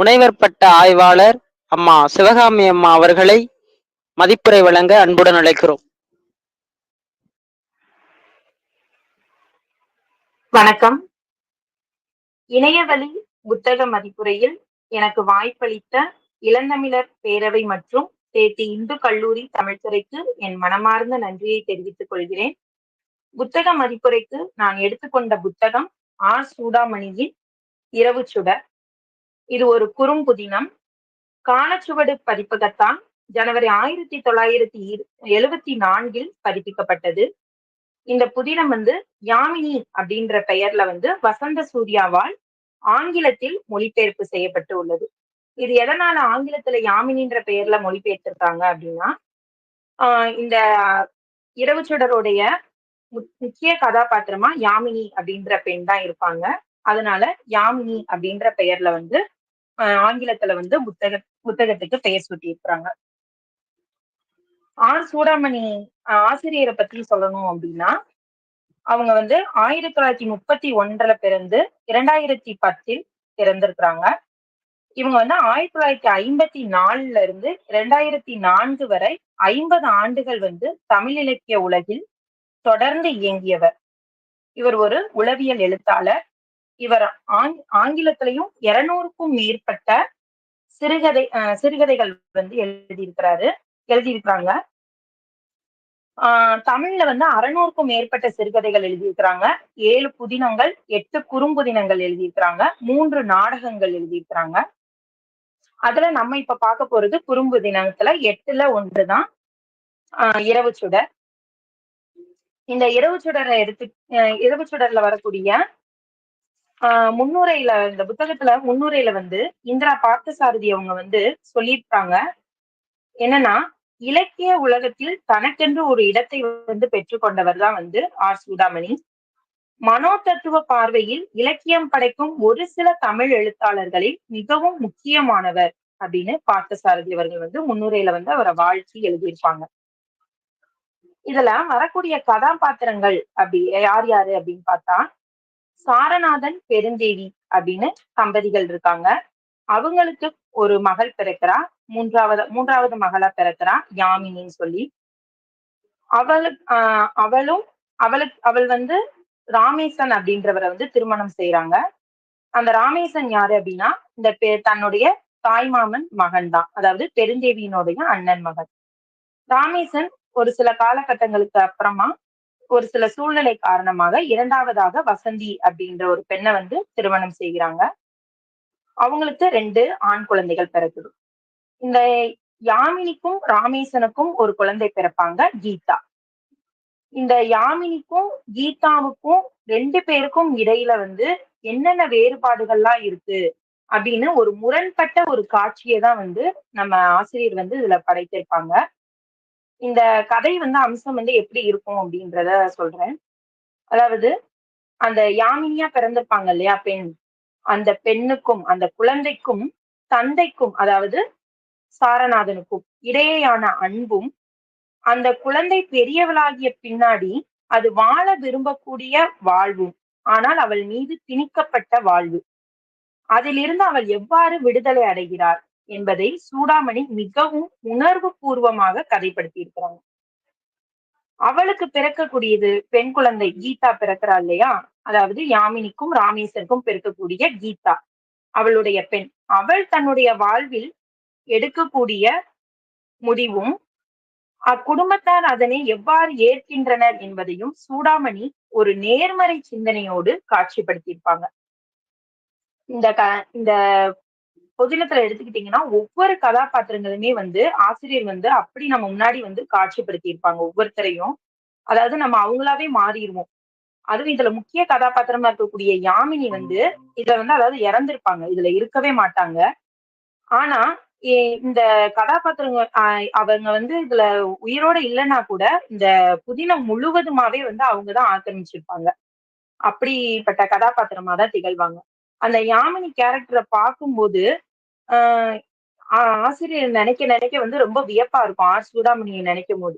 முனைவர் பட்ட ஆய்வாளர் அம்மா சிவகாமி அம்மா அவர்களை மதிப்புரை வழங்க அன்புடன் அழைக்கிறோம். வணக்கம். இணையவழி புத்தக மதிப்புரையில் எனக்கு வாய்ப்பளித்த இளந்தமிழர் பேரவை மற்றும் தேத்தி இந்து கல்லூரி தமிழ்துறைக்கு என் மனமார்ந்த நன்றியை தெரிவித்துக் கொள்கிறேன். புத்தக மதிப்புரைக்கு நான் எடுத்துக்கொண்ட புத்தகம் ஆர் சூடாமணியின் இரவு சுடர் இது ஒரு குறும்புதினம் காலச்சுவடு பதிப்பகத்தால் ஜனவரி ஆயிரத்தி தொள்ளாயிரத்தி எழுவத்தி நான்கில் பதிப்பிக்கப்பட்டது. இந்த புதினம் வந்து யாமினி அப்படின்ற பெயர்ல வந்து வசந்த சூர்யாவால் ஆங்கிலத்தில் மொழிபெயர்ப்பு செய்யப்பட்டு உள்ளது. இது எதனால ஆங்கிலத்துல யாமினின்ற பெயர்ல மொழிபெயர்த்திருக்காங்க அப்படின்னா ஆஹ் இந்த இரவு சுடருடைய முக்கிய கதாபாத்திரமா யாமினி அப்படின்ற பெண் தான் இருப்பாங்க. அதனால யாமினி அப்படின்ற பெயர்ல வந்து ஆங்கிலத்துல வந்து புத்தக புத்தகத்துக்கு பெயர் சூட்டி இருக்கிறாங்க ஆர் சூடாமணி ஆசிரியரை பத்தி சொல்லணும் அப்படின்னா அவங்க வந்து ஆயிரத்தி தொள்ளாயிரத்தி முப்பத்தி ஒன்றுல பிறந்து இரண்டாயிரத்தி பத்தில் பிறந்திருக்கிறாங்க. இவங்க வந்து ஆயிரத்தி தொள்ளாயிரத்தி ஐம்பத்தி நாலுல இருந்து இரண்டாயிரத்தி நான்கு வரை ஐம்பது ஆண்டுகள் வந்து தமிழ் இலக்கிய உலகில் தொடர்ந்து இயங்கியவர். இவர் ஒரு உளவியல் எழுத்தாளர். இவர் ஆங் ஆங்கிலத்திலையும் இருநூறுக்கும் மேற்பட்ட சிறுகதை சிறுகதைகள் வந்து எழுதியிருக்கிறாரு எழுதியிருக்கிறாங்க. ஆஹ் தமிழ்ல வந்து அறுநூறுக்கும் மேற்பட்ட சிறுகதைகள் எழுதியிருக்கிறாங்க. ஏழு புதினங்கள் எட்டு குறும்புதினங்கள் எழுதியிருக்கிறாங்க. மூன்று நாடகங்கள் எழுதியிருக்கிறாங்க. அதுல நம்ம இப்ப பார்க்க போறது குறும்பு தினத்துல எட்டுல ஒன்றுதான் ஆஹ் இரவு சுடர் இந்த இரவு சுடரை எடுத்து இரவு சுடர்ல வரக்கூடிய ஆஹ் முன்னுரையில இந்த புத்தகத்துல முன்னுரையில வந்து இந்திரா பார்த்தசாரதி அவங்க வந்து சொல்லியிருக்காங்க. என்னன்னா இலக்கிய உலகத்தில் தனக்கென்று ஒரு இடத்தை வந்து பெற்றுக்கொண்டவர் தான் வந்து ஆர். சூடாமணி மனோ தத்துவ பார்வையில் இலக்கியம் படைக்கும் ஒரு சில தமிழ் எழுத்தாளர்களில் மிகவும் முக்கியமானவர் அப்படின்னு பார்த்தசாரதி அவர்கள் வந்து முன்னுரையில வந்து அவரை வாழ்த்தி எழுதியிருப்பாங்க. இதுல வரக்கூடிய கதாபாத்திரங்கள் அப்படி யார் யாரு அப்படின்னு பார்த்தா சாரநாதன் பெருந்தேவி அப்படின்னு தம்பதிகள் இருக்காங்க. அவங்களுக்கு ஒரு மகள் பிறக்கிறா. மூன்றாவது மூன்றாவது மகளா பிறக்கிறா யாமினின்னு சொல்லி. அவளுக்கு ஆஹ் அவளும் அவளுக்கு அவள் வந்து ராமேசன் அப்படின்றவரை வந்து திருமணம் செய்யறாங்க அந்த ராமேசன் யாரு அப்படின்னா இந்த தன்னுடைய தாய்மாமன் மகன் தான். அதாவது பெருந்தேவியினுடைய அண்ணன் மகன். ராமேசன் ஒரு சில காலகட்டங்களுக்கு அப்புறமா ஒரு சில சூழ்நிலை காரணமாக இரண்டாவதாக வசந்தி அப்படின்ற ஒரு பெண்ணை வந்து திருமணம் செய்கிறாங்க. அவங்களுக்கு ரெண்டு ஆண் குழந்தைகள் பிறக்குது. இந்த யாமினிக்கும் ராமேசனுக்கும் ஒரு குழந்தை பிறப்பாங்க கீதா. இந்த யாமினிக்கும் கீதாவுக்கும் ரெண்டு பேருக்கும் இடையில வந்து என்னென்ன வேறுபாடுகள்லாம் இருக்கு அப்படின்னு ஒரு முரண்பட்ட ஒரு காட்சியை தான் வந்து நம்ம ஆசிரியர் வந்து இதுல படைத்திருப்பாங்க. இந்த கதை வந்து அம்சம் வந்து எப்படி இருக்கும் அப்படின்றத சொல்றேன். அதாவது அந்த யாமினியா பிறந்திருப்பாங்க இல்லையா பெண்? அந்த பெண்ணுக்கும் அந்த குழந்தைக்கும் தந்தைக்கும் அதாவது சாரநாதனுக்கும் இடையேயான அன்பும் அந்த குழந்தை பெரியவளாகிய பின்னாடி அது வாழ விரும்பக்கூடிய வாழ்வும் ஆனால் அவள் மீது திணிக்கப்பட்ட வாழ்வு. அதிலிருந்து அவள் எவ்வாறு விடுதலை அடைகிறார் என்பதை சூடாமணி மிகவும் உணர்வு பூர்வமாக கதைப்படுத்தி இருக்கிறாங்க அவளுக்கு பிறக்கக்கூடியது பெண் குழந்தை கீதா பிறக்கிறா இல்லையா? அதாவது யாமினிக்கும் ராமேசருக்கும் பிறக்கக்கூடிய கீதா அவளுடைய பெண். அவள் தன்னுடைய வாழ்வில் எடுக்கக்கூடிய முடிவும் அக்குடும்பத்தார் அதனை எவ்வாறு ஏற்கின்றனர் என்பதையும் சூடாமணி ஒரு நேர்மறை சிந்தனையோடு காட்சிப்படுத்தியிருப்பாங்க. இந்த க இந்த பொதுலத்துல எடுத்துக்கிட்டீங்கன்னா ஒவ்வொரு கதாபாத்திரங்களுமே வந்து ஆசிரியர் வந்து அப்படி நம்ம முன்னாடி வந்து காட்சிப்படுத்தி இருப்பாங்க ஒவ்வொருத்தரையும். அதாவது நம்ம அவங்களாவே மாறிடுவோம். அதுவும் இதுல முக்கிய கதாபாத்திரமா இருக்கக்கூடிய யாமினி வந்து இதுல வந்து அதாவது இறந்திருப்பாங்க. இதுல இருக்கவே மாட்டாங்க. ஆனா இந்த கதாபாத்திரங்க அவங்க வந்து இதுல உயிரோட இல்லைன்னா கூட இந்த புதினம் முழுவதுமாவே வந்து அவங்கதான் ஆக்கிரமிச்சிருப்பாங்க. அப்படிப்பட்ட கதாபாத்திரமா தான் திகழ்வாங்க. அந்த யாமினி கேரக்டரை பார்க்கும்போது ஆசிரியர் நினைக்க நினைக்க வந்து ரொம்ப வியப்பா இருக்கும் ஆர் சூடாமணியை நினைக்கும் போது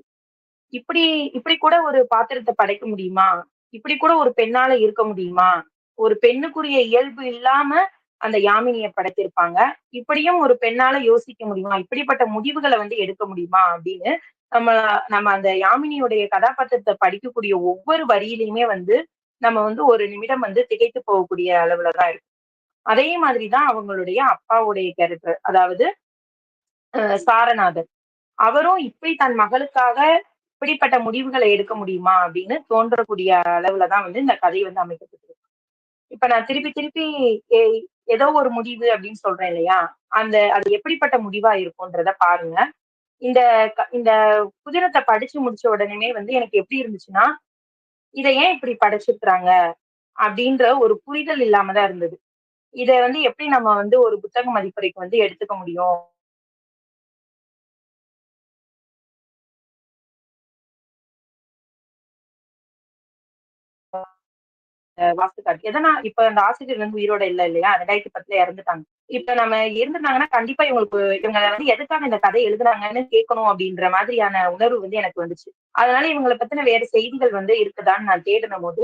இப்படி இப்படி கூட ஒரு பாத்திரத்தை படைக்க முடியுமா இப்படி கூட ஒரு பெண்ணால இருக்க முடியுமா ஒரு பெண்ணுக்குரிய இயல்பு இல்லாம அந்த யாமினிய படைத்திருப்பாங்க. இப்படியும் ஒரு பெண்ணால யோசிக்க முடியுமா? இப்படிப்பட்ட முடிவுகளை வந்து எடுக்க முடியுமா? அப்படின்னு நம்ம நம்ம அந்த யாமினியுடைய கதாபாத்திரத்தை படிக்கக்கூடிய ஒவ்வொரு வரியிலையுமே வந்து, நம்ம வந்து ஒரு நிமிடம் வந்து திகைத்து போகக்கூடிய அளவுல தான் இருக்கும். அதே மாதிரிதான் அவங்களுடைய அப்பாவுடைய கேரக்டர். அதாவது சாரநாதன். அவரும் இப்படி தன் மகளுக்காக இப்படிப்பட்ட முடிவுகளை எடுக்க முடியுமா? அப்படின்னு தோன்றக்கூடிய அளவுல தான் வந்து இந்த கதை வந்து அமைக்கப்பட்டிருக்கு. இப்ப நான் திருப்பி திருப்பி ஏதோ ஒரு முடிவு அப்படின்னு சொல்றேன் இல்லையா? அந்த அது எப்படிப்பட்ட முடிவா இருக்கும்ன்றத பாருங்க. இந்த இந்த புதினத்தை படிச்சு முடிச்ச உடனே வந்து எனக்கு எப்படி இருந்துச்சுன்னா, இதை ஏன் இப்படி படைச்சிருக்கிறாங்க? அப்படின்ற ஒரு புரிதல் இல்லாம தான் இருந்தது. இத வந்து எப்படி நம்ம வந்து ஒரு புத்தக மதிப்புரைக்கு வந்து எடுத்துக்க முடியும்? வாஸ்து வாஸ்துக்கார். எதனா இப்ப அந்த ஆசிரியர் வந்து உயிரோட இல்ல இல்லையா? 2010ல இறந்துட்டாங்க. இப்ப நம்ம இருந்திருந்தாங்கன்னா, கண்டிப்பா இவங்களுக்கு இவங்க வந்து எதுக்காக இந்த கதை எழுதுனாங்கன்னு கேட்கணும் அப்படின்ற மாதிரியான உணர்வு வந்து எனக்கு வந்துச்சு. அதனால இவங்கள பத்தின வேற செய்திகள் வந்து இருக்குதான்னு நான் தேடின போது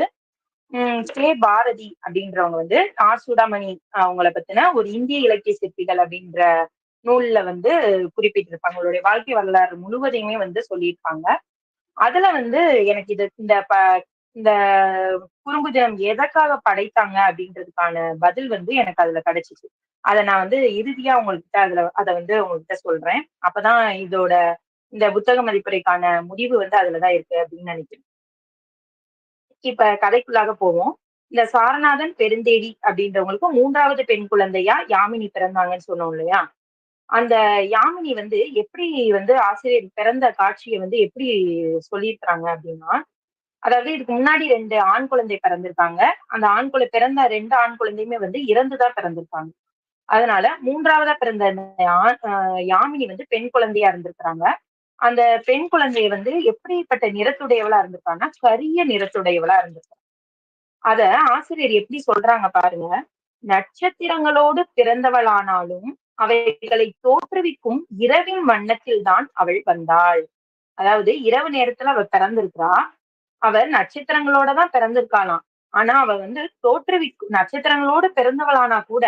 கே. பாரதி அப்படின்றவங்க வந்து ஆர். சூடாமணி அவங்கள பத்தின ஒரு இந்திய இலக்கிய சிற்பிகள் அப்படின்ற நூல்ல வந்து குறிப்பிட்டிருப்பாங்க. அவங்களுடைய வாழ்க்கை வரலாறு முழுவதையுமே வந்து சொல்லியிருப்பாங்க. அதுல வந்து எனக்கு இது இந்த ப இந்த குறும்புதினம் எதற்காக படைத்தாங்க அப்படின்றதுக்கான பதில் வந்து எனக்கு அதுல கிடைச்சிச்சு அதை நான் வந்து இறுதியா உங்கள்கிட்ட அதுல அதை வந்து உங்ககிட்ட சொல்றேன். அப்பதான் இதோட இந்த புத்தக மதிப்புரைக்கான முடிவு வந்து அதுலதான் இருக்கு அப்படின்னு நினைக்கிறேன். இப்ப கதைக்குள்ளாக போவோம். இந்த சாரநாதன், பெருந்தேடி அப்படின்றவங்களுக்கு மூன்றாவது பெண் குழந்தையா யாமினி பிறந்தாங்கன்னு சொன்னோம் இல்லையா? அந்த யாமினி வந்து எப்படி வந்து ஆசிரியர் பிறந்த காட்சிய வந்து எப்படி சொல்லியிருக்கிறாங்க அப்படின்னா, அதாவது இதுக்கு முன்னாடி ரெண்டு ஆண் குழந்தை பிறந்திருக்காங்க. அந்த ஆண் குழந்தை பிறந்த ரெண்டு ஆண் குழந்தையுமே வந்து இறந்துதான் பிறந்திருக்காங்க. அதனால மூன்றாவதா பிறந்த ஆண் யாமினி வந்து பெண் குழந்தையா இருந்திருக்கிறாங்க. அந்த பெண் குழந்தை வந்து எப்படிப்பட்ட நிறத்துடையவளா இருந்திருக்கான்னா, கரிய நிறத்துடையவளா இருந்திருக்கா. அத ஆசிரியர் எப்படி சொல்றாங்க பாருங்க. நட்சத்திரங்களோடு பிறந்தவளானாலும், அவைகளை தோற்றுவிக்கும் இரவின் வண்ணத்தில் தான் அவள் வந்தாள். அதாவது இரவு நேரத்துல அவ பிறந்திருக்கிறா. அவ நட்சத்திரங்களோட தான் பிறந்திருக்காளாம். ஆனா அவ வந்து தோற்றுவிக்கும் நட்சத்திரங்களோடு பிறந்தவளானா கூட,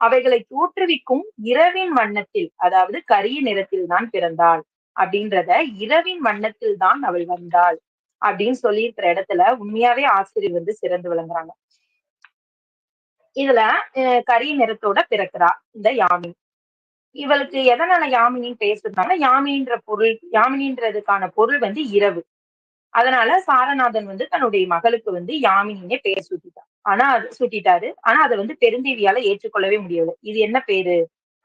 அவைகளை தோற்றுவிக்கும் இரவின் வண்ணத்தில், அதாவது கரிய நிறத்தில் தான் பிறந்தாள். அப்படின்றத இரவின் வண்ணத்தில் தான் அவள் வந்தாள். அப்படின்னு சொல்லியிருக்கிற இடத்துல உண்மையாவே ஆசிரியர் வந்து சிறந்து விளங்குறாங்க. இதுல கரிய நிறத்தோட பிறக்கிறா இந்த யாமினி. இவளுக்கு எதனால யாமினின்னு பேசுறதுனால யாமினின்ற பொருள் யாமினின்றதுக்கான பொருள் வந்து இரவு. அதனால சாரநாதன் வந்து தன்னுடைய மகளுக்கு வந்து யாமினின்னே பெயர் சூட்டிட்டான் ஆனா அது சூட்டிட்டாரு. ஆனா அதை வந்து பெருந்தேவியால ஏற்றுக்கொள்ளவே முடியல. இது என்ன பேரு?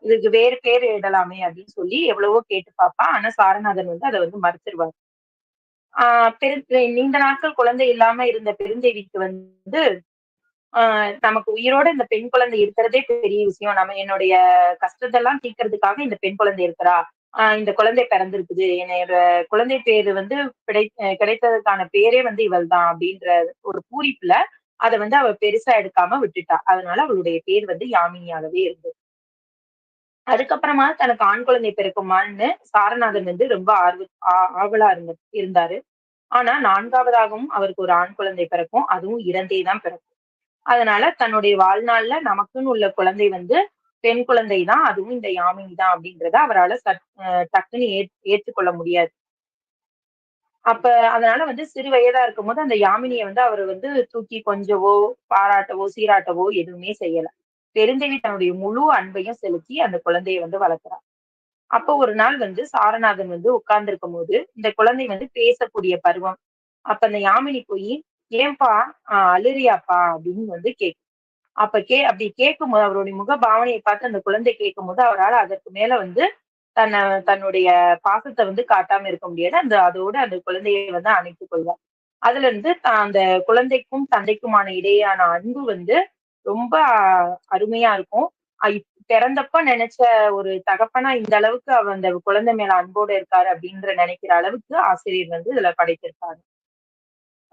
இதுக்கு வேறு பேர் இடலாமே அப்படின்னு சொல்லி எவ்வளவோ கேட்டு பாப்பா. ஆனா சாரநாதன் வந்து அதை வந்து மறுத்துருவார் ஆஹ் பெரு நீண்ட நாட்கள் குழந்தை இல்லாம இருந்த பெருந்தேவிக்கு வந்து ஆஹ் நமக்கு உயிரோட இந்த பெண் குழந்தை இருக்கிறதே பெரிய விஷயம். நம்ம என்னுடைய கஷ்டத்தெல்லாம் தீர்க்கிறதுக்காக இந்த பெண் குழந்தை இருக்கிறா. ஆஹ் இந்த குழந்தை பிறந்திருக்குது. என்னோட குழந்தை பேரு வந்து கிடை கிடைத்ததுக்கான பேரே வந்து இவள் தான் அப்படின்ற ஒரு பூரிப்புல அத வந்து அவ பெருசா எடுக்காம விட்டுட்டா. அதனால அவளுடைய பேர் வந்து யாமினியாகவே இருந்தது. அதுக்கப்புறமா தனக்கு ஆண் குழந்தை பிறக்குமான்னு சாரநாதன் வந்து ரொம்ப ஆர்வ ஆ ஆவலா இருந்த இருந்தாரு. ஆனா நான்காவதாகவும் அவருக்கு ஒரு ஆண் குழந்தை பிறக்கும். அதுவும் இறந்தே தான் பிறக்கும். அதனால தன்னுடைய வாழ்நாள்ல நமக்குன்னு உள்ள குழந்தை வந்து பெண் குழந்தை தான். அதுவும் இந்த யாமினி தான் அப்படின்றத அவரால சட் டக்குன்னு ஏற் ஏற்றுக்கொள்ள முடியாது. அப்ப அதனால வந்து சிறு வயதா இருக்கும்போது அந்த யாமினியை வந்து அவர் வந்து தூக்கி கொஞ்சவோ, பாராட்டவோ, சீராட்டவோ எதுவுமே செய்யல. பெருந்தேவி தன்னுடைய முழு அன்பையும் செலுத்தி அந்த குழந்தைய வந்து வளர்க்கிறா. அப்போ ஒரு நாள் வந்து சாரநாதன் வந்து உட்கார்ந்திருக்கும்போது, இந்த குழந்தை வந்து பேசக்கூடிய பருவம். அப்ப அந்த யாமினி போய் "ஏன்பா ஆஹ் அழுறியாப்பா?" அப்படின்னு வந்து கேக்கும். அப்ப கே அப்படி கேட்கும்போது அவருடைய முக பாவனையை பார்த்து அந்த குழந்தை கேட்கும் போது அவரால அதற்கு மேல வந்து தன்னை தன்னுடைய பாசத்தை வந்து காட்டாம இருக்க முடியாது. அந்த அதோட அந்த குழந்தையை வந்து அணைத்துக் கொள்வார். அதுல இருந்து அந்த குழந்தைக்கும், தந்தைக்குமான இடையான அன்பு வந்து ரொம்ப அருமையா இருக்கும். பிறந்தப்ப நினைச்ச ஒரு தகப்பனா இந்த அளவுக்கு அவர் அந்த குழந்தை மேல அன்போட இருக்காரு அப்படின்ற நினைக்கிற அளவுக்கு ஆசிரியர் வந்து இதுல படைத்திருப்பாரு.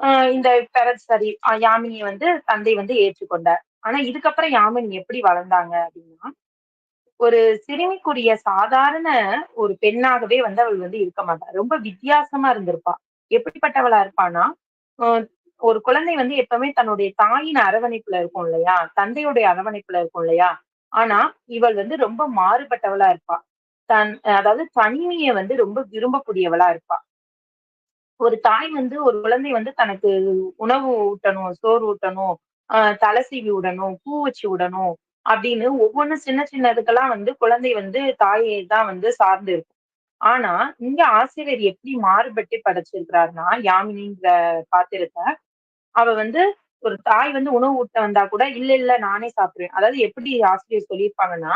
ஆஹ் இந்த பெற சரி யாமினியை வந்து தந்தை வந்து ஏற்றுக்கொண்டார். ஆனா இதுக்கப்புறம் யாமினி எப்படி வளர்ந்தாங்க அப்படின்னா, ஒரு சிறுமிக்குரிய சாதாரண ஒரு பெண்ணாகவே வந்து அவள் வந்து இருக்க மாட்டா. ரொம்ப வித்தியாசமா இருந்திருப்பா. எப்படிப்பட்டவளா இருப்பான்னா, ஒரு குழந்தை வந்து எப்பவுமே தன்னுடைய தாயின் அரவணைப்புல இருக்கும் இல்லையா? தந்தையுடைய அரவணைப்புல இருக்கும் இல்லையா? ஆனா இவள் வந்து ரொம்ப மாறுபட்டவளா இருப்பா. தன் அதாவது தனிமையை வந்து ரொம்ப விரும்பக்கூடியவளா இருப்பா. ஒரு தாய் வந்து ஒரு குழந்தை வந்து தனக்கு உணவு ஊட்டணும் சோறு ஊட்டணும் ஆஹ் தலை சீவி விடணும் பூ வச்சு விடணும் அப்படின்னு ஒவ்வொன்றும் சின்ன சின்னதுக்கெல்லாம் வந்து குழந்தை வந்து தாயை தான் வந்து சார்ந்து இருக்கும். ஆனா இங்க ஆசிரியர் எப்படி மாறுபட்டு படைச்சிருக்கிறாருன்னா யாமினின்ற பாத்திரத்தை அவ வந்து ஒரு தாய் வந்து உணவு ஊட்ட வந்தா கூட இல்ல இல்ல நானே சாப்பிடுவேன். அதாவது எப்படி ஆசிரியர் சொல்லியிருப்பாங்கன்னா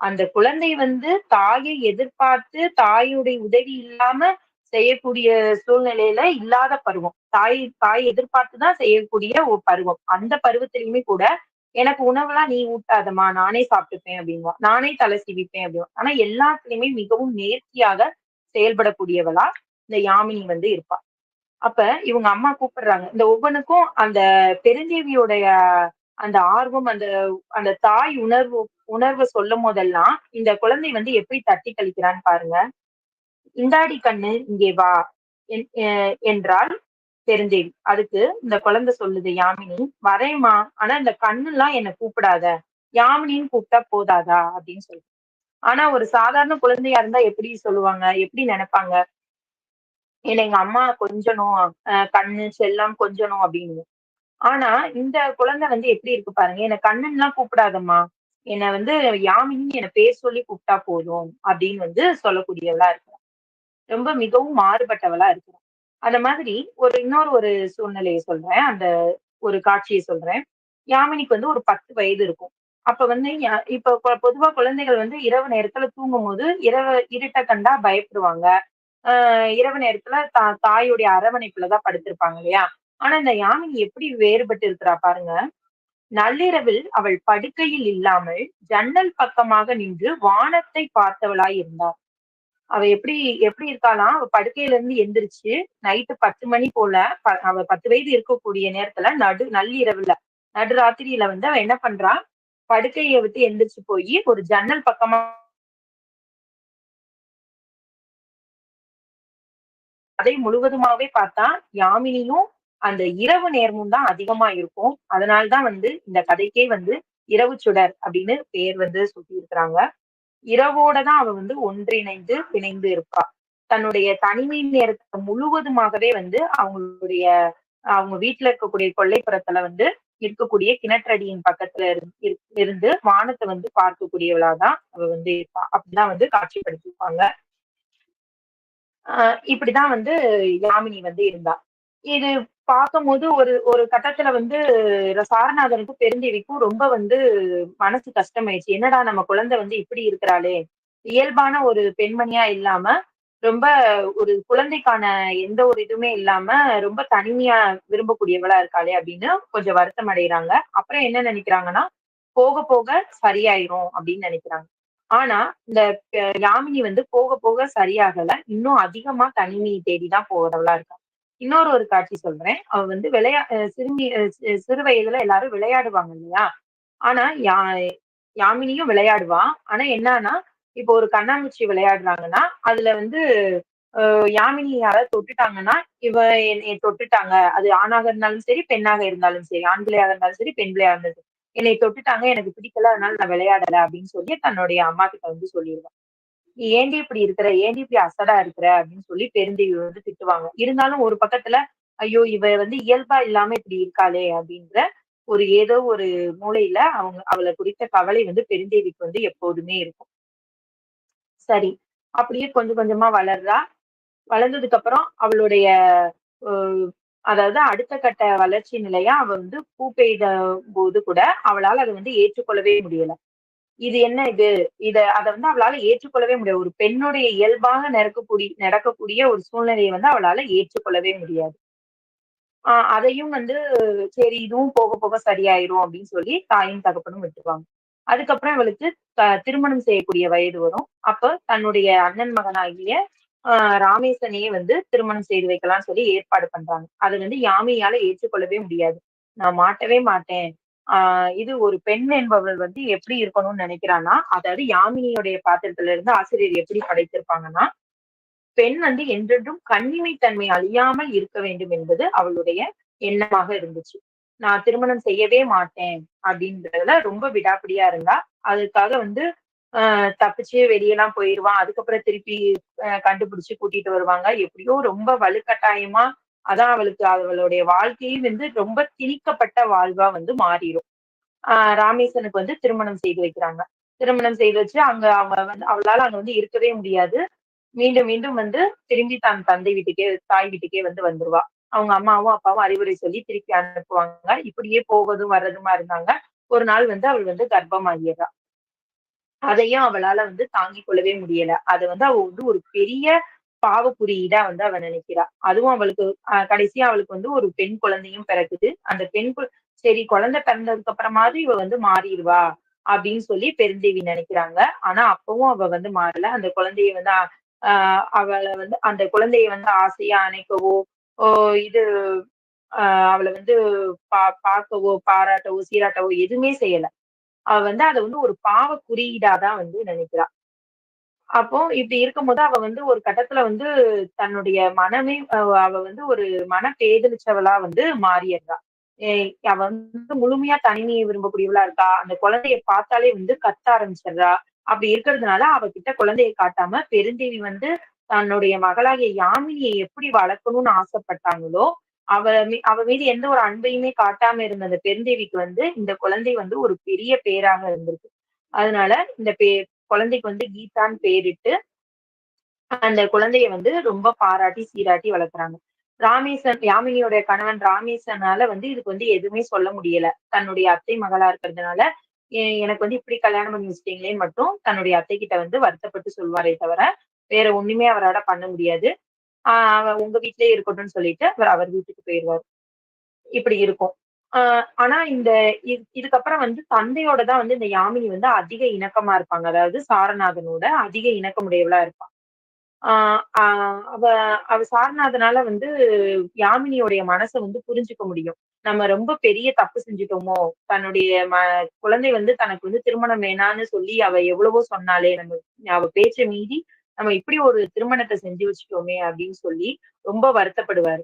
அந்த குழந்தை வந்து தாயை எதிர்பார்த்து தாயுடைய உதவி இல்லாம செய்யக்கூடிய சூழ்நிலையில இல்லாத பருவம். தாய் தாய் எதிர்பார்த்துதான் செய்யக்கூடிய ஒரு பருவம். அந்த பருவத்திலயுமே கூட எனக்கு உணவெல்லாம் நீ ஊட்டாதம்மா நானே சாப்பிட்டுப்பேன் அப்படிங்குவா. நானே தலை சிவிப்பேன் அப்படிவா ஆனா எல்லாத்துலயுமே மிகவும் நேர்த்தியாக செயல்படக்கூடியவளா இந்த யாமினி வந்து இருப்பா. அப்ப இவங்க அம்மா கூப்பிடுறாங்க. இந்த ஒவ்வொன்றுக்கும் அந்த பெருந்தேவியோடைய அந்த ஆர்வம் அந்த அந்த தாய் உணர்வு உணர்வு சொல்லும் போதெல்லாம் இந்த குழந்தை வந்து எப்படி தட்டி கழிக்கிறான்னு பாருங்க. இந்தாடி கண்ணு இங்கே வா. என்- அஹ் என்றால் பெருந்தேவி. அதுக்கு இந்த குழந்தை சொல்லுது யாமினி வரேம்மா. ஆனா இந்த கண்ணுலாம் என்ன கூப்பிடாத. யாமினின்னு கூப்பிட்டா போதாதா? அப்படின்னு சொல்லு ஆனா ஒரு சாதாரண குழந்தையா இருந்தா எப்படி சொல்லுவாங்க? எப்படி நினைப்பாங்க? என்னை எங்க அம்மா கொஞ்சணும் அஹ் கண்ணு செல்லம் கொஞ்சணும் அப்படின்னு. ஆனா இந்த குழந்தை வந்து எப்படி இருக்கு பாருங்க என்ன கண்ணன்லாம் கூப்பிடாதம்மா. என்னை வந்து யாமினி என்ன பேர் சொல்லி கூப்பிட்டா போதும் அப்படின்னு வந்து சொல்லக்கூடியவளா இருக்கிறான். ரொம்ப மிகவும் மாறுபட்டவளா இருக்கிறான். அந்த மாதிரி ஒரு இன்னொரு ஒரு சூழ்நிலையை சொல்றேன் அந்த ஒரு காட்சியை சொல்றேன். யாமினிக்கு வந்து ஒரு பத்து வயது இருக்கும். அப்ப வந்து இப்ப பொதுவா குழந்தைகள் வந்து இரவு நேரத்துல தூங்கும் போது இரவு இருட்ட கண்டா பயப்படுவாங்க. ஆஹ் இரவு நேரத்துல தா தாயுடைய அரவணைப்புலதான் படுத்திருப்பாங்க இல்லையா? ஆனா இந்த யாமினி எப்படி வேறுபட்டு இருக்கிறா பாருங்க. நள்ளிரவில் அவள் படுக்கையில் இல்லாமல் ஜன்னல் பக்கமாக நின்று வானத்தை பார்த்தவளாய் இருந்தாள். அவ எப்படி எப்படி இருக்காளாம் அவ படுக்கையில இருந்து எந்திரிச்சு நைட்டு பத்து மணி போல ப- அவ பத்து வயது இருக்கக்கூடிய நேரத்துல நடு நள்ளிரவுல நடுராத்திரியில வந்து அவ என்ன பண்றா? படுக்கையை விட்டு எந்திரிச்சு போய் ஒரு ஜன்னல் பக்கமா அதை முழுவதுமாவே பார்த்தா யாமினியும் அந்த இரவு நேரமும் தான் அதிகமா இருக்கும். அதனால்தான் வந்து இந்த கதைக்கே வந்து இரவு சுடர் அப்படின்னு பேர் வந்து சுட்டி இருக்கிறாங்க இரவோட தான் அவ வந்து ஒன்றிணைந்து பிணைந்து இருப்பா தன்னுடைய தனிமை நேரத்தை முழுவதுமாகவே வந்து அவங்களுடைய அவங்க வீட்டுல இருக்கக்கூடிய கொல்லைப்புறத்துல வந்து இருக்கக்கூடிய கிணற்றடியின் பக்கத்துல இருந்து இரு- இருந்து வானத்தை வந்து பார்க்கக்கூடியவளாதான் அவ வந்து இருப்பா அப்படிதான் வந்து காட்சிப்படுத்திருப்பாங்க இப்படிதான் வந்து யாமினி வந்து இருந்தா. இது பார்க்கும்போது ஒரு ஒரு கட்டத்துல வந்து சாரநாதனுக்கும் பெருந்தேவிக்கும் ரொம்ப வந்து மனசு கஷ்டமாயிடுச்சு. என்னடா நம்ம குழந்தை வந்து இப்படி இருக்கிறாளே? இயல்பான ஒரு பெண்மணியா இல்லாம ரொம்ப ஒரு குழந்தைக்கான எந்த ஒரு இதுவுமே இல்லாம ரொம்ப தனிமையா விரும்பக்கூடியவளா இருக்காளே அப்படின்னு கொஞ்சம் வருத்தம் அடைகிறாங்க அப்புறம் என்ன நினைக்கிறாங்கன்னா போக போக சரியாயிரும் அப்படின்னு நினைக்கிறாங்க. ஆனா இந்த யாமினி வந்து போக போக சரியாகல. இன்னும் அதிகமா தனிமையை தேடிதான் போறவளா இருக்கா. இன்னொரு ஒரு காட்சி சொல்றேன். அவ வந்து விளையா சிறுமி சிறு வயதுல எல்லாரும் விளையாடுவாங்க இல்லையா? ஆனா யா யாமினியும் விளையாடுவா. ஆனா என்னன்னா இப்போ ஒரு கண்ணாமூச்சி விளையாடுறாங்கன்னா அதுல வந்து யாமினி யாராவது தொட்டுட்டாங்கன்னா இவ என்னை தொட்டுட்டாங்க. அது ஆணாக இருந்தாலும் சரி பெண்ணாக இருந்தாலும் சரி ஆண் பிள்ளையாக இருந்தாலும் சரி பெண் பிள்ளையாக இருந்தாலும் சரி. என்னை தொட்டுட்டாங்க எனக்கு பிடிக்கல அதனால நான் விளையாடல அப்படின்னு சொல்லி தன்னுடைய அம்மா கிட்ட வந்து சொல்லிடுவான் நீ ஏண்டி இப்படி இருக்கிற? ஏண்டி இப்படி அசடா இருக்கிற? அப்படின்னு சொல்லி பெருந்தேவி வந்து திட்டுவாங்க. இருந்தாலும் ஒரு பக்கத்துல ஐயோ இவ வந்து இயல்பா இல்லாம இப்படி இருக்காளே அப்படின்ற ஒரு ஏதோ ஒரு மூலையில அவங்க அவளை குறித்த கவலை வந்து பெருந்தேவிக்கு வந்து எப்போதுமே இருக்கும். சரி அப்படியே கொஞ்சம் கொஞ்சமா வளர்றா. வளர்ந்ததுக்கு அப்புறம் அவளுடைய அதாவது அடுத்த கட்ட வளர்ச்சி நிலையா அவ வந்து பூ பெய்த போது கூட அவளால அதை வந்து ஏற்றுக்கொள்ளவே முடியல. இது என்ன இது? இத அத வந்து அவளால ஏற்றுக்கொள்ளவே முடியாது. ஒரு பெண்ணுடைய இயல்பாக நடக்கக்கூடிய நடக்கக்கூடிய ஒரு சூழ்நிலையை வந்து அவளால ஏற்றுக்கொள்ளவே முடியாது. ஆஹ் அதையும் வந்து சரி இதுவும் போக போக சரியாயிரும் அப்படின்னு சொல்லி தாயும் தகப்பனும் விட்டுருவாங்க அதுக்கப்புறம் இவளுக்கு திருமணம் செய்யக்கூடிய வயது வரும். அப்ப தன்னுடைய அண்ணன் மகனாகிய ராமேசனையே வந்து திருமணம் செய்து வைக்கலாம்னு சொல்லி ஏற்பாடு பண்றாங்க. அது வந்து யாமியால ஏற்றுக்கொள்ளவே முடியாது. நான் மாட்டவே மாட்டேன். ஆஹ் இது ஒரு பெண் என்பவள் வந்து எப்படி இருக்கணும்னு நினைக்கிறான்னா அதாவது யாமினியுடைய பாத்திரத்துல இருந்து ஆசிரியர் எப்படி படைத்திருப்பாங்கன்னா பெண் வந்து என்றென்றும் கண்ணிமைத்தன்மை அழியாமல் இருக்க வேண்டும் என்பது அவளுடைய எண்ணமாக இருந்துச்சு. நான் திருமணம் செய்யவே மாட்டேன் அப்படின்றதுல ரொம்ப விடாப்பிடியா இருந்தா அதுக்காக வந்து தப்பிச்சு வெளியெல்லாம் போயிருவான். அதுக்கப்புறம் திருப்பி கண்டுபிடிச்சு கூட்டிட்டு வருவாங்க. எப்படியோ ரொம்ப வலுக்கட்டாயமா அதான் அவளுக்கு அவளுடைய வாழ்க்கையும் வந்து ரொம்ப திணிக்கப்பட்ட வாழ்வா வந்து மாறிடும் ஆஹ் ராமேசனுக்கு வந்து திருமணம் செய்து வைக்கிறாங்க. திருமணம் செய்து வச்சு அங்க அவங்க வந்து அவளால அங்க வந்து இருக்கவே முடியாது. மீண்டும் மீண்டும் வந்து திரும்பி தன் தந்தை வீட்டுக்கே தாய் வீட்டுக்கே வந்து வந்துருவா. அவங்க அம்மாவும் அப்பாவும் அறிவுரை சொல்லி திருப்பி அனுப்புவாங்க. இப்படியே போவதும் வர்றதுமா இருந்தாங்க. ஒரு நாள் வந்து அவள் வந்து கர்ப்பமாகிடுறா. அதையும் அவளால வந்து தாங்கிக் கொள்ளவே முடியல. அது வந்து அவ வந்து ஒரு பெரிய பாவ குறியீடா வந்து அவ நினைக்கிறா. அதுவும் அவளுக்கு கடைசியா அவளுக்கு வந்து ஒரு பெண் குழந்தையும் பிறக்குது. அந்த பெண் சரி குழந்தை பிறந்ததுக்கு அப்புறமாவது இவ வந்து மாறிடுவா அப்படின்னு சொல்லி பெருந்தேவி நினைக்கிறாங்க. ஆனா அப்பவும் அவ வந்து மாறல. அந்த குழந்தைய வந்து ஆஹ் அவளை வந்து அந்த குழந்தைய வந்து ஆசையா அணைக்கவோ ஓ இது ஆஹ் அவளை வந்து பா பார்க்கவோ பாராட்டவோ சீராட்டவோ எதுவுமே செய்யல. அவ வந்து அதை வந்து ஒரு பாவ குறியீடாதான் வந்து நினைக்கிறா. அப்போ இப்படி இருக்கும்போது அவ வந்து ஒரு கட்டத்துல வந்து தன்னுடைய மனமே அவ வந்து ஒரு மன பேதலிச்சவளா வந்து மாறிடுறா. அவ வந்து முழுமையா தனிமையை விரும்பக்கூடியவளா இருக்கா? அந்த குழந்தைய பார்த்தாலே வந்து கத்த ஆரம்பிச்சிடுறா. அப்படி இருக்கிறதுனால அவகிட்ட குழந்தையை காட்டாம பெருந்தேவி வந்து தன்னுடைய மகளாகிய யாமினியை எப்படி வளர்க்கணும்னு ஆசைப்பட்டாங்களோ அவ அவ மீது எந்த ஒரு அன்பையுமே காட்டாம இருந்த அந்த பெருந்தேவிக்கு வந்து இந்த குழந்தை வந்து ஒரு பெரிய பேராக இருந்திருக்கு. அதனால இந்த பே குழந்தைக்கு வந்து கீதான்னு பேரிட்டு அந்த குழந்தைய வந்து ரொம்ப பாராட்டி சீராட்டி வளர்க்குறாங்க. ராமேசன் யாமினியோட கணவன் ராமேசனால வந்து இதுக்கு வந்து எதுவுமே சொல்ல முடியல. தன்னுடைய அத்தை மகளா இருக்கிறதுனால எனக்கு வந்து இப்படி கல்யாணம் பண்ணி வச்சிட்டீங்களேன்னு மட்டும் தன்னுடைய அத்தை கிட்ட வந்து வருத்தப்பட்டு சொல்வாரே தவிர வேற ஒண்ணுமே அவரால் பண்ண முடியாது. ஆஹ் அவ உங்க வீட்லயே இருக்கட்டும்னு சொல்லிட்டு அவர் அவர் வீட்டுக்கு போயிடுவார் இப்படி இருக்கும். ஆஹ் ஆனா இந்த இது- இதுக்கப்புறம் வந்து தந்தையோட தான் வந்து இந்த யாமினி வந்து அதிக இணக்கமா இருப்பாங்க. அதாவது சாரநாதனோட அதிக இணக்கமுடையவளா இருப்பாங்க ஆஹ் ஆஹ் அவ அவ சாரநாதனால வந்து யாமினியோடைய மனசை வந்து புரிஞ்சுக்க முடியும். நம்ம ரொம்ப பெரிய தப்பு செஞ்சுட்டோமோ தன்னுடைய ம குழந்தை வந்து தனக்கு வந்து திருமணம் வேணான்னு சொல்லி அவ எவ்வளவோ சொன்னாலே நம்ம அவ பேச்சை மீறி நம்ம இப்படி ஒரு திருமணத்தை செஞ்சு வச்சுட்டோமே அப்படின்னு சொல்லி ரொம்ப வருத்தப்படுவாரு.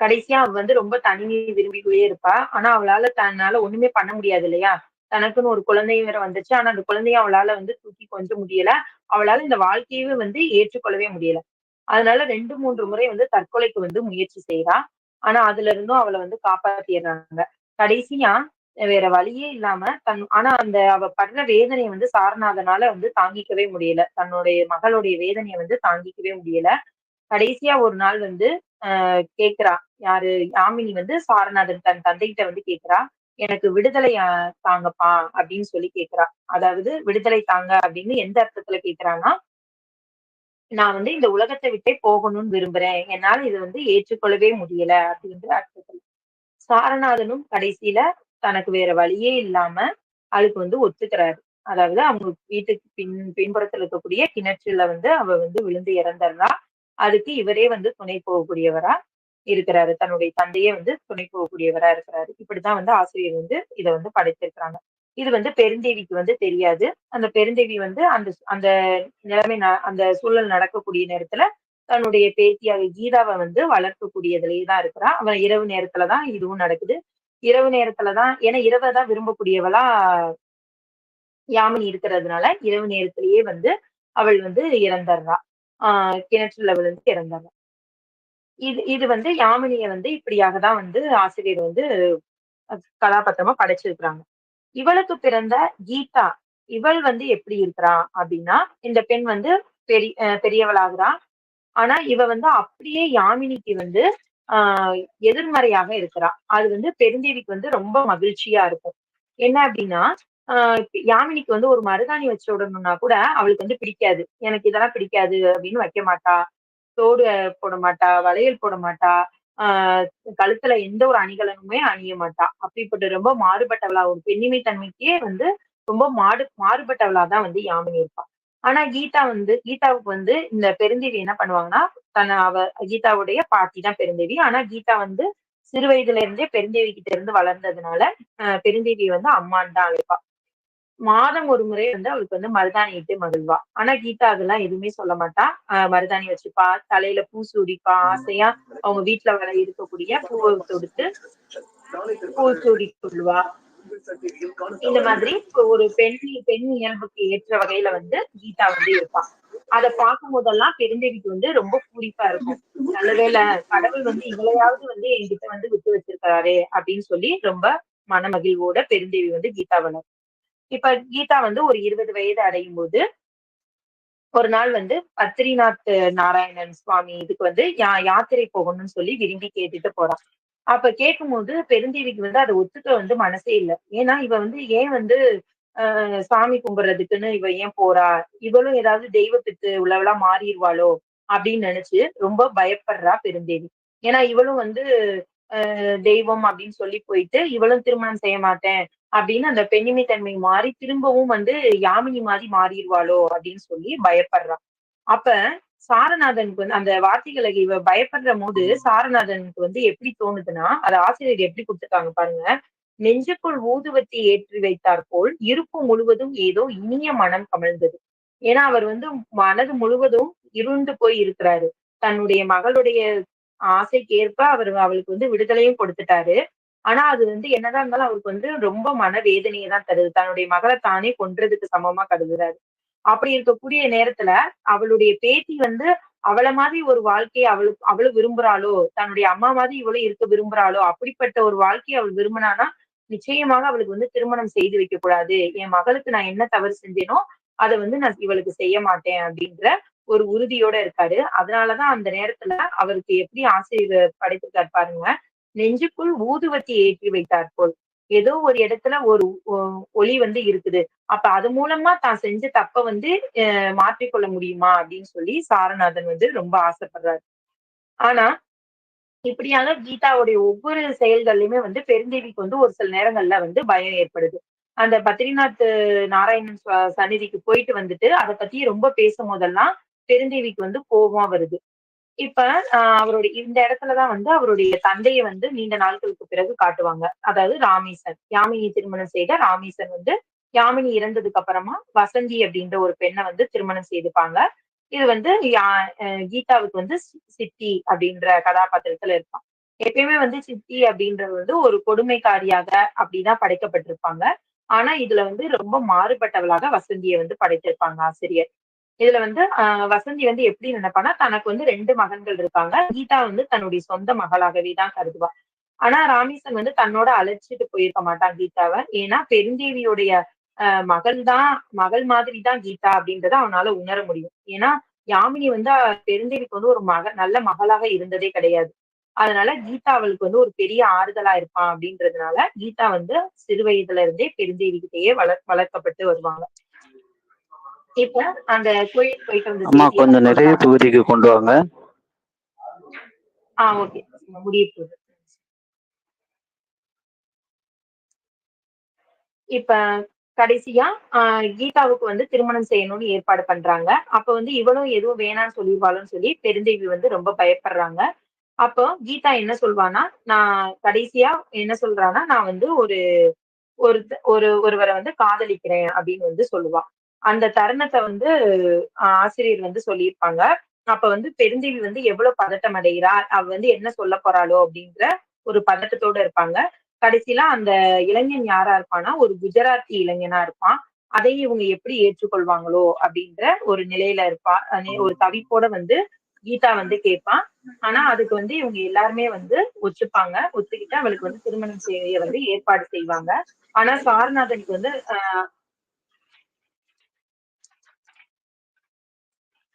கடைசியா அவ வந்து ரொம்ப தனிமையை விரும்பிக்கிட்டே இருப்பா. ஆனா அவளால தன்னால ஒண்ணுமே பண்ண முடியாது இல்லையா? தனக்குன்னு ஒரு குழந்தையும் வேற வந்துச்சு ஆனா அந்த குழந்தைய அவளால வந்து தூக்கி கொஞ்ச முடியல. அவளால இந்த வாழ்க்கையவே வந்து ஏற்றுக்கொள்ளவே முடியல. அதனால ரெண்டு மூன்று முறை வந்து தற்கொலைக்கு வந்து முயற்சி செய்யறா ஆனா அதுல இருந்தும் அவளை வந்து காப்பாத்திடுறாங்க. கடைசியா வேற வழியே இல்லாம தன் ஆனா அந்த அவ படுற வேதனையை வந்து சாரநாதனால வந்து தாங்கிக்கவே முடியல. தன்னுடைய மகளுடைய வேதனையை வந்து தாங்கிக்கவே முடியல. கடைசியா ஒரு நாள் வந்து ஆஹ் கேக்குறா. யாரு? யாமினி வந்து சாரநாதன் தன் தந்தைகிட்ட வந்து கேக்குறா. எனக்கு விடுதலை ஆஹ் தாங்கப்பா அப்படின்னு சொல்லி கேக்குறா. அதாவது விடுதலை தாங்க அப்படின்னு எந்த அர்த்தத்துல கேக்குறான்னா நான் வந்து இந்த உலகத்தை விட்டே போகணும்னு விரும்புறேன். என்னால இது வந்து ஏற்றுக்கொள்ளவே முடியல அப்படின்ற அர்த்தத்துல. சாரநாதனும் கடைசியில தனக்கு வேற வழியே இல்லாம அதுக்கு வந்து ஒத்துக்கிறாரு. அதாவது அவங்க வீட்டுக்கு பின் பின்புறத்துல இருக்கக்கூடிய கிணற்றுல வந்து அவ வந்து விழுந்து இறந்துடுறா அதுக்கு இவரே வந்து துணை போகக்கூடியவரா இருக்கிறாரு. தன்னுடைய தந்தையே வந்து துணை போகக்கூடியவரா இருக்கிறாரு. இப்படிதான் வந்து ஆசிரியர் வந்து இதை வந்து படைத்திருக்கிறாங்க. இது வந்து பெருந்தேவிக்கு வந்து தெரியாது. அந்த பெருந்தேவி வந்து அந்த அந்த நிலைமை அந்த சூழல் நடக்கக்கூடிய நேரத்துல தன்னுடைய பேத்தியாக கீதாவை வந்து வளர்க்கக்கூடியதுலயே தான் இருக்கிறா. அவன் இரவு நேரத்துலதான் இதுவும் நடக்குது. இரவு நேரத்துலதான் ஏன்னா இரவை தான் விரும்பக்கூடியவளா யாமினி இருக்கிறதுனால இரவு நேரத்திலேயே வந்து அவள் வந்து இறந்துடுறா ஆஹ் கிணற்றுல விழுந்து இறந்துடுறா இது இது வந்து யாமினிய வந்து இப்படியாக தான் வந்து ஆசிரியர் வந்து கதாபாத்திரமா படைச்சிருக்கிறாங்க. இவளுக்கு பிறந்த கீதா இவள் வந்து எப்படி இருக்கிறா அப்படின்னா இந்த பெண் வந்து பெரிய அஹ் பெரியவளாகிறா. ஆனா இவ வந்து அப்படியே யாமினிக்கு வந்து ஆஹ் எதிர்மறையாக இருக்கிறா. அது வந்து பெருந்தேவிக்கு வந்து ரொம்ப மகிழ்ச்சியா இருக்கும். என்ன அப்படின்னா ஆஹ் யாமினிக்கு வந்து ஒரு மருதாணி வச்சு விடணும்னா கூட அவளுக்கு வந்து பிடிக்காது. எனக்கு இதெல்லாம் பிடிக்காது அப்படின்னு வைக்க மாட்டா. தோடு போட மாட்டா வளையல் போட மாட்டா. ஆஹ் கழுத்துல எந்த ஒரு அணிகலனுமே அணிய மாட்டா. அப்படிப்பட்ட ரொம்ப மாறுபட்டவளா ஒரு பெண்ணிமை தன்மைக்கே வந்து ரொம்ப மாடு மாறுபட்டவளா தான் வந்து யாமினி இருப்பா. ஆனா கீதா வந்து கீதாவுக்கு வந்து இந்த பெருந்தேவி என்ன பண்ணுவாங்கன்னா தன்னை அவ கீதாவுடைய பாட்டி தான் பெருந்தேவி. ஆனா கீதா வந்து சிறு வயதுல இருந்தே பெருந்தேவி கிட்ட இருந்து வளர்ந்ததுனால ஆஹ் பெருந்தேவி வந்து அம்மான்னு தான் அழைப்பா. மாதம் ஒரு முறை வந்து அவளுக்கு வந்து மருதாணி இட்டு மகிழ்வா. ஆனா கீதா அதெல்லாம் எதுவுமே சொல்ல மாட்டா. மருதாணி வச்சுப்பா தலையில பூ சூடிப்பா ஆசையா அவங்க வீட்டுல வர இருக்கக்கூடிய பூவை தொடுத்து பூ சூடி கொள்வா இந்த மாதிரி ஒரு பெண் பெண் இயல்புக்கு ஏற்ற வகையில வந்து கீதா வந்து இருப்பா. அத பார்க்கும் போதெல்லாம் பெருந்தேவிக்கு வந்து ரொம்ப பூரிப்பா இருக்கும். நல்லவேளை கடவுள் வந்து இவளையாவது வந்து என்கிட்ட வந்து விட்டு வச்சிருக்காரு அப்படின்னு சொல்லி ரொம்ப மனமகிழ்வோட பெருந்தேவி வந்து கீதா வளர் இப்ப கீதா வந்து ஒரு இருபது வயது அடையும் போது ஒரு நாள் வந்து பத்ரிநாத் நாராயணன் சுவாமி இதுக்கு வந்து யா யாத்திரை போகணும்னு சொல்லி விரும்பி கேட்டுட்டு போறான் அப்ப கேட்கும்போது பெருந்தேவிக்கு வந்து அதை ஒத்துக்க வந்து மனசே இல்லை. ஏன்னா இவ வந்து ஏன் வந்து ஆஹ் சாமி கும்பிடுறதுக்குன்னு இவ ஏன் போறா? இவளும் ஏதாவது தெய்வத்துக்கு உள்ளவளா மாறிடுவாளோ? அப்படின்னு நினைச்சு ரொம்ப பயப்படுறா பெருந்தேவி. ஏன்னா இவளும் வந்து ஆஹ் தெய்வம் அப்படின்னு சொல்லி போயிட்டு இவளும் திருமணம் செய்ய மாட்டேன் அப்படின்னு அந்த பெண்ணிமை தன்மை மாறி திரும்பவும் வந்து யாமினி மாதிரி மாறிடுவாளோ அப்படின்னு சொல்லி பயப்படுறா. அப்ப சாரநாதனுக்கு வந்து அந்த வார்த்தைகளை இவ பயப்படுற போது சாரநாதனுக்கு வந்து எப்படி தோணுதுன்னா அது ஆசிரியர் எப்படி கொடுத்துருக்காங்க பாருங்க. நெஞ்சுக்குள் ஊதுவத்தி ஏற்றி வைத்தார் போல் இருப்பு முழுவதும் ஏதோ இனிய மனம் கமழ்ந்தது. ஏன்னா அவர் வந்து மனது முழுவதும் இருண்டு போய் இருக்கிறாரு. தன்னுடைய மகளுடைய ஆசைக்கேற்ப அவர் அவளுக்கு வந்து விடுதலையும் கொடுத்துட்டாரு. ஆனா அது வந்து என்னதான் இருந்தாலும் அவருக்கு வந்து ரொம்ப மனவேதனையை தான் தருது. தன்னுடைய மகளை தானே கொன்றதுக்கு சமமா கருதுறாரு. அப்படி இருக்கக்கூடிய நேரத்துல அவளுடைய பேத்தி வந்து அவள மாதிரி ஒரு வாழ்க்கையை அவளுக்கு அவளும் விரும்புறாளோ தன்னுடைய அம்மா மாதிரி இவளும் இருக்க விரும்புறாளோ அப்படிப்பட்ட ஒரு வாழ்க்கையை அவள் விரும்பினானா நிச்சயமாக அவளுக்கு வந்து திருமணம் செய்து வைக்க கூடாது. என் மகளுக்கு நான் என்ன தவறு செஞ்சேனோ அதை வந்து நான் இவளுக்கு செய்ய மாட்டேன் அப்படின்ற ஒரு உறுதியோட இருக்காரு. அதனாலதான் அந்த நேரத்துல அவருக்கு எப்படி ஆசிரியர் படைத்திருக்காரு பாருங்க. நெஞ்சுக்குள் ஊதுவத்தி ஏற்றி வைத்தார் போல். ஏதோ ஒரு இடத்துல ஒரு ஒளி வந்து இருக்குது. அப்ப அது மூலமா தான் செஞ்ச தப்ப வந்து மாற்றிக்கொள்ள முடியுமா அப்படின்னு சொல்லி சாரநாதன் வந்து ரொம்ப ஆசைப்படுறாரு. ஆனா இப்படியாக கீதாவுடைய ஒவ்வொரு செயல்கள்லயுமே வந்து பெருந்தேவிக்கு வந்து ஒரு சில நேரங்கள்ல வந்து பயம் ஏற்படுது. அந்த பத்ரிநாத் நாராயணன் சன்னிதிக்கு போயிட்டு வந்துட்டு அதை பத்தி ரொம்ப பேசும் போதெல்லாம் பெருந்தேவிக்கு வந்து கோபம் வருது. இப்ப ஆஹ் அவருடைய இந்த இடத்துலதான் வந்து அவருடைய தந்தையை வந்து நீண்ட நாட்களுக்கு பிறகு காட்டுவாங்க. அதாவது ராமேசன். யாமினி திருமணம் செய்த ராமேசன் வந்து யாமினி இறந்ததுக்கு அப்புறமா வசந்தி அப்படின்ற ஒரு பெண்ணை வந்து திருமணம் செய்துப்பாங்க. இது வந்து கீதாவுக்கு வந்து சித்தி அப்படின்ற கதாபாத்திரத்துல இருப்பான். எப்பயுமே வந்து சித்தி அப்படின்றது வந்து ஒரு கொடுமைக்காரியாக அப்படிதான் படைக்கப்பட்டிருப்பாங்க. ஆனா இதுல வந்து ரொம்ப மாறுபட்டவளாக வசந்தியை வந்து படைத்திருப்பாங்க ஆசிரியர். இதுல வந்து ஆஹ் வசந்தி வந்து எப்படி நினைப்பானா தனக்கு வந்து ரெண்டு மகன்கள் இருக்காங்க. கீதா வந்து தன்னுடைய சொந்த மகளாகவே தான் கருதுவா. ஆனா ராமேசன் வந்து தன்னோட அழைச்சிட்டு போயிருக்க மாட்டான் கீதாவை. ஏன்னா பெருந்தேவியுடைய மகள் தான் மகள் மாதிரி தான் கீதா அப்படின்றத அவனால உணர முடியும். ஏன்னா யாமினி வந்து பெருந்தேவிக்கு வந்து ஒரு மக நல்ல மகளாக இருந்ததே கிடையாது. அதனால கீதா அவளுக்கு வந்து ஒரு பெரிய ஆறுதலா இருப்பான் அப்படின்றதுனால கீதா வந்து சிறு வயதுல இருந்தே பெருந்தேவி கிட்டேயே வளர் வளர்க்கப்பட்டு வருவாங்க இப்ப அந்த கோயில் போயிட்டு வந்து அம்மா கொஞ்சம் நிறைய தொகுதிக்கு கொண்டு வாங்க. ஆஹ் ஓகே. முடிய போகுது. இப்ப கடைசியா கீதாவுக்கு வந்து திருமணம் செய்யணும்னு ஏற்பாடு பண்றாங்க. அப்ப வந்து இவளும் எதுவும் வேணாம்னு சொல்லிடுவாளுன்னு சொல்லி பெருந்தேவி வந்து ரொம்ப பயப்படுறாங்க. அப்போ கீதா என்ன சொல்வானா நான் கடைசியா என்ன சொல்றானா நான் வந்து ஒரு ஒரு ஒரு ஒருவரை வந்து காதலிக்கிறேன் அப்படின்னு வந்து சொல்லுவா. அந்த தருணத்தை வந்து ஆசிரியர் வந்து சொல்லியிருப்பாங்க. அப்ப வந்து பெருந்தேவி வந்து எவ்வளவு பதட்டம் அடைகிறா அவ வந்து என்ன சொல்ல போறாளோ அப்படின்ற ஒரு பதட்டத்தோட இருப்பாங்க. கடைசியில அந்த இளைஞன் யாரா இருப்பானா ஒரு குஜராத்தி இளைஞனா இருப்பான். அதை இவங்க எப்படி ஏற்றுக்கொள்வாங்களோ அப்படின்ற ஒரு நிலையில இருப்பா ஒரு தவிப்போட வந்து கீதா வந்து கேட்பான் ஆனா அதுக்கு வந்து இவங்க எல்லாருமே வந்து ஒத்துப்பாங்க. ஒத்துக்கிட்டு அவளுக்கு வந்து திருமணம் செய்ய வந்து ஏற்பாடு செய்வாங்க. ஆனா சாரநாதனுக்கு வந்து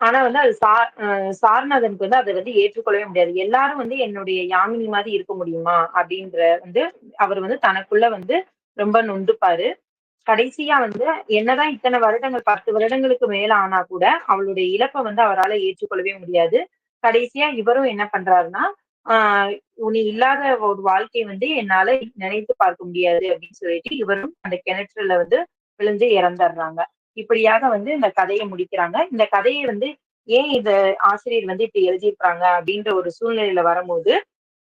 ஆனா வந்து அது சா சாரநாதனுக்கு வந்து அதை வந்து ஏற்றுக்கொள்ளவே முடியாது. எல்லாரும் வந்து என்னுடைய யாமினி மாதிரி இருக்க முடியுமா அப்படின்ற வந்து அவர் வந்து தனக்குள்ள வந்து ரொம்ப நொந்துப்பாரு. கடைசியா வந்து என்னதான் இத்தனை வருடங்கள் பத்து வருடங்களுக்கு மேல ஆனா கூட அவளுடைய இழப்பை வந்து அவரால் ஏற்றுக்கொள்ளவே முடியாது. கடைசியா இவரும் என்ன பண்றாருன்னா ஆஹ் உனி இல்லாத ஒரு வாழ்க்கை வந்து என்னால நினைத்து பார்க்க முடியாது அப்படின்னு சொல்லிட்டு இவரும் அந்த கிணற்றுல வந்து விழுந்து இறந்துடுறாங்க. இப்படியாக வந்து இந்த கதையை முடிக்கிறாங்க. இந்த கதையை வந்து ஏன் இத ஆசிரியர் வந்து இப்படி எழுதியிருக்கிறாங்க அப்படின்ற ஒரு சூழ்நிலையில வரும்போது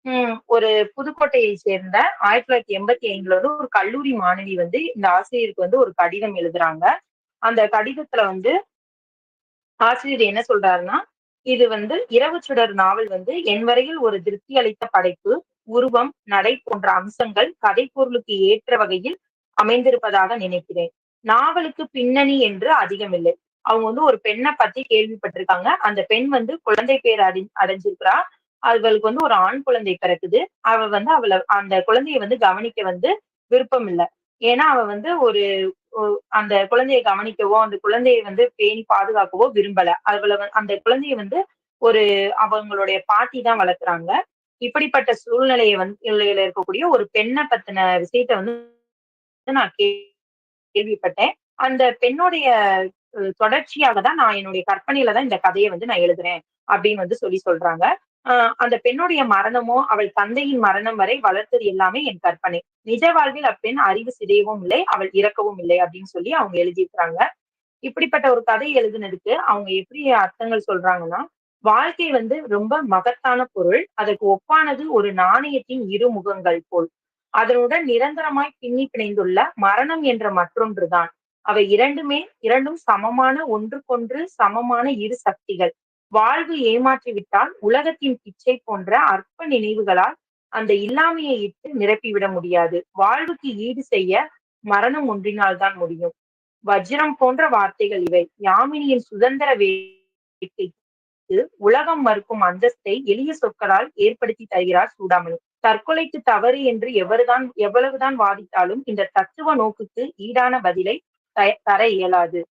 உம் ஒரு புதுக்கோட்டையை சேர்ந்த ஆயிரத்தி தொள்ளாயிரத்தி எண்பத்தி ஐந்துல வந்து ஒரு கல்லூரி மாணவி வந்து இந்த ஆசிரியருக்கு வந்து ஒரு கடிதம் எழுதுறாங்க. அந்த கடிதத்துல வந்து ஆசிரியர் என்ன சொல்றாருன்னா இது வந்து இரவு சுடர் நாவல் வந்து என் வரையில் ஒரு திருப்தி அளித்த படைப்பு உருவம் நடை போன்ற அம்சங்கள் கதை பொருளுக்கு ஏற்ற வகையில் அமைந்திருப்பதாக நினைக்கிறேன். நாவலுக்கு பின்னணி என்று அதிகமில்லை அவங்க வந்து ஒரு பெண்ணை பத்தி கேள்விப்பட்டிருக்காங்க. அந்த பெண் வந்து குழந்தை பேர் அடை அடைஞ்சிருக்கிறா. அவளுக்கு வந்து ஒரு ஆண் குழந்தை பிறக்குது. அவ வந்து அவளை அந்த குழந்தைய வந்து கவனிக்க வந்து விருப்பம் இல்லை. ஏன்னா அவ வந்து ஒரு அந்த குழந்தையை கவனிக்கவோ அந்த குழந்தையை வந்து பேணி பாதுகாக்கவோ விரும்பல. அவளை வந்து- அந்த குழந்தையை வந்து ஒரு அவங்களுடைய பாட்டி தான் வளர்க்குறாங்க. இப்படிப்பட்ட சூழ்நிலையை வந்து இருக்கக்கூடிய ஒரு பெண்ணை பத்தின விஷயத்த வந்து நான் கே- கேள்விப்பட்டேன். அந்த பெண்ணுடைய தொடர்ச்சியாக தான் நான் என்னுடைய கற்பனையில தான் இந்த கதையை வந்து நான் எழுதுறேன் அப்படின்னு வந்து சொல்லி சொல்றாங்க. அந்த பெண்ணுடைய மரணமோ அவள் தந்தையின் மரணம் வரை வளர்த்தது எல்லாமே என் கற்பனை. நிஜ வாழ்வில் அப்பெண் அறிவு சிதையவும் இல்லை அவள் இறக்கவும் இல்லை அப்படின்னு சொல்லி அவங்க எழுதியிருக்கிறாங்க. இப்படிப்பட்ட ஒரு கதை எழுதுனதுக்கு அவங்க எப்படி அர்த்தங்கள் சொல்றாங்கன்னா வாழ்க்கை வந்து ரொம்ப மகத்தான பொருள் அதற்கு ஒப்பானது ஒரு நாணயத்தின் இரு முகங்கள் போல். அதனுடன் நிரந்தரமாய் பின்னி பிணைந்துள்ள மரணம் என்ற மற்றொன்றுதான். அவை இரண்டுமே இரண்டும் சமமான ஒன்றுக்கொன்று சமமான இரு சக்திகள். வாழ்வு ஏமாற்றிவிட்டால் உலகத்தின் பிச்சை போன்ற அற்ப நினைவுகளால் அந்த இல்லாமையை இட்டு நிரப்பிவிட முடியாது. வாழ்வுக்கு ஈடு செய்ய மரணம் ஒன்றினால் தான் முடியும். வஜ்ரம் போன்ற வார்த்தைகள் இவை. யாமினியின் சுதந்திர வேட்கைக்கு உலகம் மறுக்கும் அந்தஸ்தை எளிய சொற்களால் ஏற்படுத்தி தருகிறார் சூடாமணி. தற்கொலைக்கு தவறு என்று எவருதான் எவ்வளவுதான் வாதிட்டாலும் இந்த தத்துவ நோக்குக்கு ஈடான பதிலை த- தர இயலாது.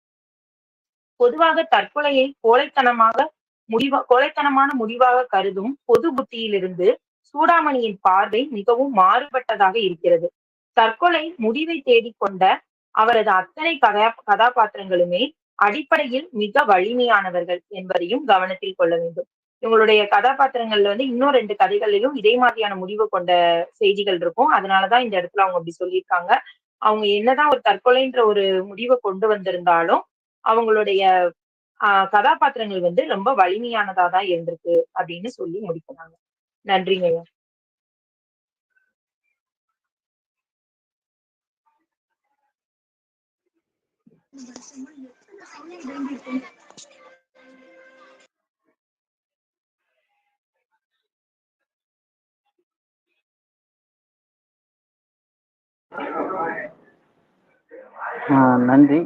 பொதுவாக தற்கொலையை கோழைத்தனமாக முடிவா கோழைத்தனமான முடிவாக கருதும் பொது புத்தியிலிருந்து சூடாமணியின் பார்வை மிகவும் மாறுபட்டதாக இருக்கிறது. தற்கொலை முடிவை தேடிக்கொண்ட அவரது அத்தனை கதா கதாபாத்திரங்களுமே அடிப்படையில் மிக வலிமையானவர்கள் என்பதையும் கவனத்தில் கொள்ள வேண்டும். இவங்களுடைய கதாபாத்திரங்கள்ல வந்து இன்னும் ரெண்டு கதைகளிலும் இதே மாதிரியான முடிவு கொண்ட செய்திகள் இருக்கும். அதனாலதான் இந்த இடத்துல அவங்க அப்படி சொல்லியிருக்காங்க. அவங்க என்னதான் ஒரு தற்கொலைன்ற ஒரு முடிவை கொண்டு வந்திருந்தாலும் அவங்களுடைய ஆஹ் கதாபாத்திரங்கள் வந்து ரொம்ப வலிமையானதா தான் இருந்திருக்கு அப்படின்னு சொல்லி முடிக்கிறாங்க. நன்றிங்க ஐயா. ஆஹ் நன்றி.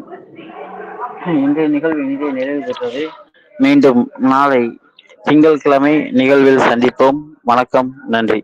இன்றைய நிகழ்வு இங்கே நிறைவு பெற்றது. மீண்டும் நாளை திங்கட்கிழமை நிகழ்வில் சந்திப்போம். வணக்கம் நன்றி.